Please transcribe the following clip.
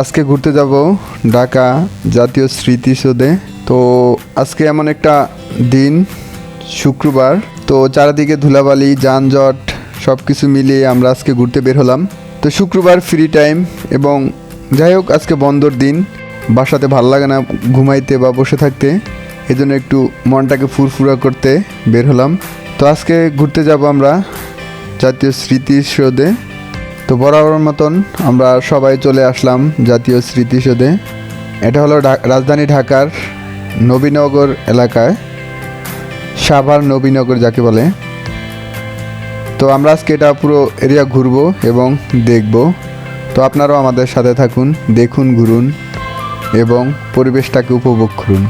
আজকে ঘুরতে যাব ঢাকা জাতীয় স্মৃতিসৌধে। তো আজকে এমন একটা দিন, শুক্রবার। তো চারিদিকে ধুলাবালি, যানজট সব কিছু মিলিয়ে আমরা আজকে ঘুরতে বের হলাম। তো শুক্রবার ফ্রি টাইম এবং যাই হোক আজকে বন্ধর দিন। বাসাতে ভালো লাগে না ঘুমাইতে বা বসে থাকতে। এই জন্য একটু মনটাকে ফুরফুরা করতে বের হলাম। তো আজকে ঘুরতে যাব আমরা জাতীয় স্মৃতিসৌধে। তো বরাবর মতন আমরা সবাই চলে আসলাম জাতীয় স্মৃতিসৌধে। এটা হলো রাজধানী ঢাকার নবীনগর এলাকায়, সাভার নবীনগর যাকে বলে। তো আমরা আজকে এটা পুরো এরিয়া ঘুরবো এবং দেখব। তো আপনারাও আমাদের সাথে থাকুন, দেখুন, ঘুরুন এবং পরিবেশটাকে উপভোগ করুন।